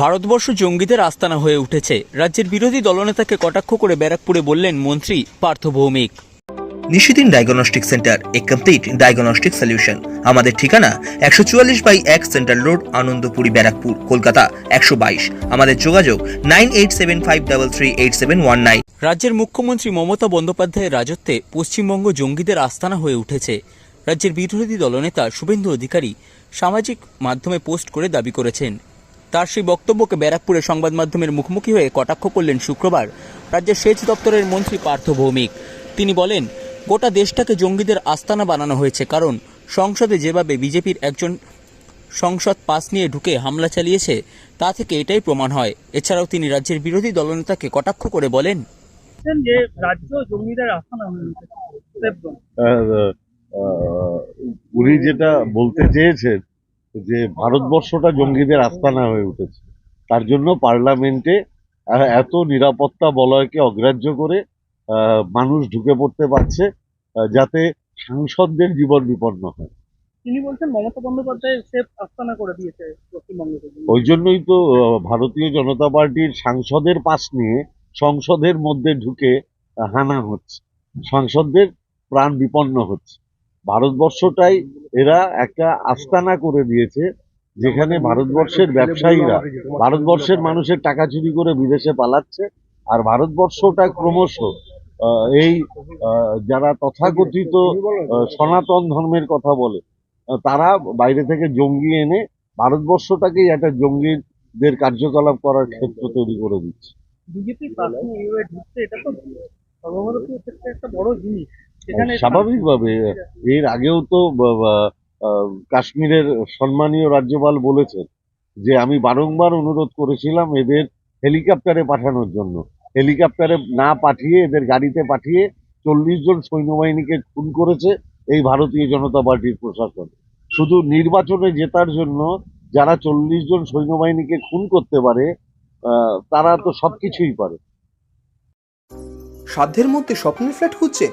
ভারতবর্ষ জঙ্গিদের আস্তানা হয়ে উঠেছে। রাজ্যের বিরোধী দলনেতাকে কটাক্ষ করে ব্যারাকপুরে বললেন মন্ত্রী পার্থ ভৌমিক। নিশিদিন ডায়াগনস্টিক সেন্টার এ কমপ্লিট ডায়াগনস্টিক সলিউশন আমাদের ঠিকানা একশো চুয়াল্লিশ বাই এক সেন্ট্রাল রোড আনন্দপুরি ব্যারাকপুর কলকাতা একশো বাইশ। আমাদের যোগাযোগ nine eight seven five double three eight seven one nine. রাজ্যের মুখ্যমন্ত্রী মমতা বন্দ্যোপাধ্যায়ের রাজত্বে পশ্চিমবঙ্গ জঙ্গিদের আস্তানা হয়ে উঠেছে। রাজ্যের বিরোধী দলনেতা শুভেন্দু অধিকারী সামাজিক মাধ্যমে পোস্ট করে দাবি করেছেন। তার সেই বক্তব্যকে ব্যারাকপুরে সংবাদ মাধ্যমের মুখোমুখি হয়ে কটাক্ষ করলেন শুক্রবার রাজ্যের সেচ দপ্তরের মন্ত্রী পার্থ ভৌমিক। তিনি বলেন গোটা দেশটাকে জঙ্গিদের আস্তানা বানানো হয়েছে কারণ সংসদে যেভাবে বিজেপির একজন সংসদ পাস নিয়ে ঢুকে হামলা চালিয়েছে তা থেকে এটাই প্রমাণ হয়। এছাড়াও তিনি রাজ্যের বিরোধী দলনেতাকে কটাক্ষ করে বলেন যে রাজ্য জঙ্গিদের আস্তানা উনি যেটা বলতে চেয়েছেন যে ভারতবর্ষটা জঙ্গিদের আস্তানা হয়ে উঠেছে। তার জন্য পার্লামেন্টে এত নিরাপত্তা বলয়কে অগ্রাহ্য করে মানুষ ঢুকে পড়তে পারছে যাতে সাংসদদের জীবন বিপন্ন হয়। তিনি বলছেন মমতা বন্দ্যোপাধ্যায় সেফ আস্তানা করে দিয়েছে পশ্চিমবঙ্গকে। ওই জন্যই তো ভারতীয় জনতা পার্টির সাংসদের পাশ নিয়ে সংসদের মধ্যে ঢুকে হানা হচ্ছে। সাংসদদের প্রাণ বিপন্ন হচ্ছে। ভারতবর্ষটাই এরা একটা আস্তানা করে দিয়েছে, যেখানে ভারতবর্ষের ব্যবসায়ীরা, ভারতবর্ষের মানুষের টাকা চুরি করে বিদেশে পালাচ্ছে, আর ভারতবর্ষটা ক্রমশ এই যারা তথাকথিত সনাতন ধর্মের কথা বলে তারা বাইরে থেকে জঙ্গি এনে ভারতবর্ষটাকেই একটা জঙ্গিদের কার্যকলাপ করার ক্ষেত্র তৈরি করে দিচ্ছে। বিজেপি ঢুকছে, এটা তো সর্বভারতীয় ক্ষেত্রে একটা বড় জিনিস। স্বাভাবিকভাবে এর আগেও তো কাশ্মীরের সম্মানীয় রাজ্যপাল বলেছেন যে আমি বারংবার অনুরোধ করেছিলাম এদের হেলিকপ্টারে পাঠানোর জন্য। হেলিকপ্টারে না পাঠিয়ে এদের গাড়িতে পাঠিয়ে চল্লিশ জন সৈন্যবাহিনীকে খুন করেছে এই ভারতীয় জনতা পার্টির প্রশাসন। শুধু নির্বাচনে জেতার জন্য যারা চল্লিশ জন সৈন্যবাহিনীকে খুন করতে পারে আহ, তারা তো সবকিছুই পারে। সাধ্যের মধ্যে স্বপ্নের ফ্ল্যাট খুঁজছেন